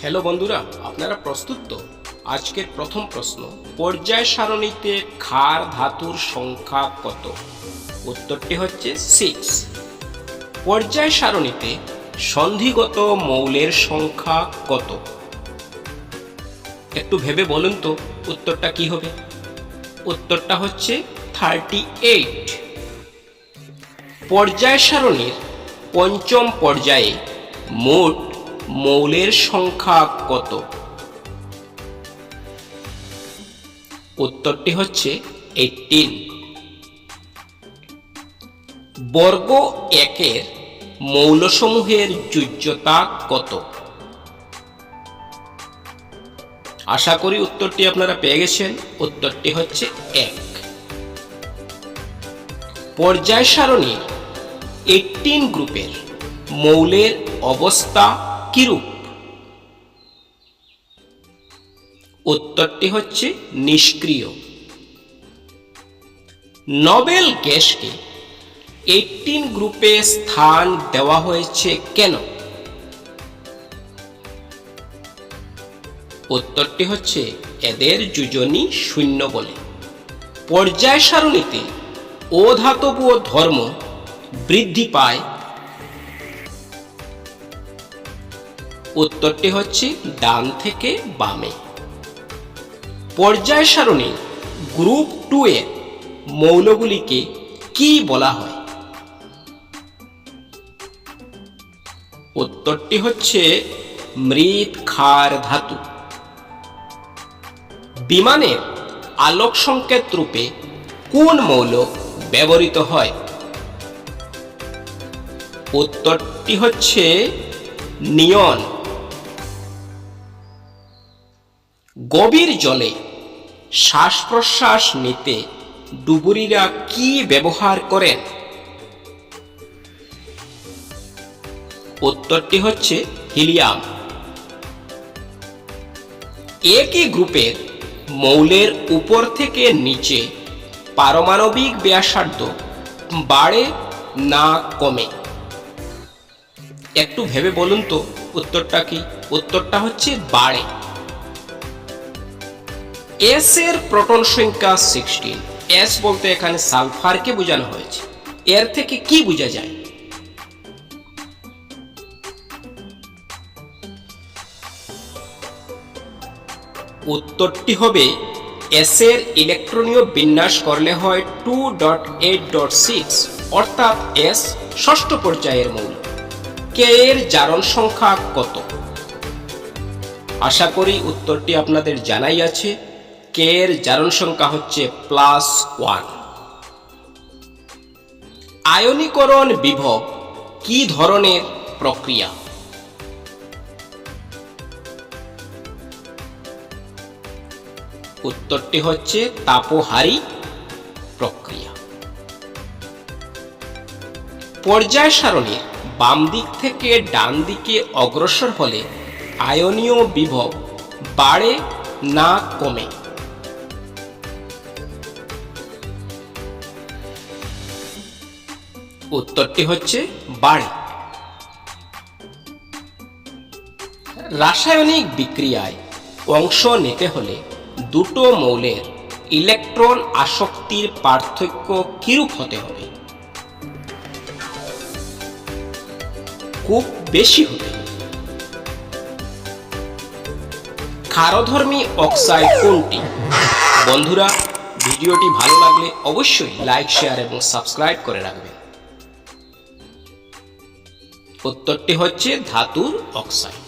Hello বন্ধুরা, আপনারা প্রস্তুত তো? আজকের প্রথম প্রশ্ন, পর্যায় সারণীতে ক্ষার ধাতুর সংখ্যা কত? উত্তরটি হচ্ছে সিক্স পর্যায় সারণীতে সন্ধিগত মৌলের সংখ্যা কত? একটু ভেবে বলুন তো, উত্তরটা কি হবে? উত্তরটা হচ্ছে থার্টি এইট পর্যায় সারণীর পঞ্চম পর্যায়ে মোট মৌলের সংখ্যা কত? উত্তরটি হচ্ছে এইটিন বর্গ একের মৌলসমূহের যুজ্যতা কত? আশা করি উত্তরটি আপনারা পেয়ে গেছেন। উত্তরটি হচ্ছে এক। পর্যায় সারণীর এইটিন গ্রুপের মৌলের অবস্থা কিরূপ উত্তরটি হচ্ছে নিষ্ক্রিয়। নোবেল গ্যাসকে এইটিন গ্রুপে স্থান দেওয়া হয়েছে কেন? উত্তরটি হচ্ছে এদের যোজনী শূন্য বলে। পর্যায় সারণীতে অধাতব ধর্ম বৃদ্ধি পায় উত্তরটি হচ্ছে ডান থেকে বামে। পর্যায় সারণী গ্রুপ টু এর মৌলগুলিকে কি বলা হয়? উত্তরটি হচ্ছে মৃৎ ক্ষার ধাতু। বিমানের আলোক সংকেত রূপে কোন মৌল ব্যবহৃত হয়? উত্তরটি হচ্ছে নিয়ন। গভীর জলে শ্বাস প্রশ্বাস নিতে ডুবুরিরা কি ব্যবহার করেন? উত্তরটি হচ্ছে হিলিয়াম। একই গ্রুপের মৌলের উপর থেকে নিচে পারমাণবিক ব্যাসার্ধ বাড়ে না কমে। একটু ভেবে বলুন তো উত্তরটা কি? উত্তরটা হচ্ছে বাড়ে। এস এর প্রোটন সংখ্যা সিক্সটিন এস বলতে এখানে সালফারকে বোঝানো হয়েছে। এর থেকে কি বোঝা যায়? উত্তরটি হবে এস এর ইলেকট্রনীয় বিন্যাস করলে হয় two dot eight dot six অর্থাৎ এস ষষ্ঠ পর্যায়ের মৌল। কে এর জারণ সংখ্যা কত? আশা করি উত্তরটি আপনাদের জানাই আছে। কে এর জারণ সংখ্যা হচ্ছে প্লাস ওয়ান আয়নীকরণ বিভব কি ধরনের প্রক্রিয়া? উত্তরটি হচ্ছে তাপহারী প্রক্রিয়া। পর্যায় সারণীর বাম দিক থেকে ডান দিকে অগ্রসর হলে আয়নীয় বিভব বাড়ে না কমে? উত্তরটি হচ্ছে বাড়ে। রাসায়নিক বিক্রিয়ায় অংশ নিতে হলে দুটো মৌলের ইলেকট্রন আসক্তির পার্থক্য কিরূপ হতে হবে? খুব বেশি হতে ক্ষারধর্মী অক্সাইড কোনটি? বন্ধুরা, ভিডিওটি ভালো লাগলে অবশ্যই লাইক, শেয়ার এবং সাবস্ক্রাইব করে রাখবেন। উত্তরটি হচ্ছে ধাতুর অক্সাইড।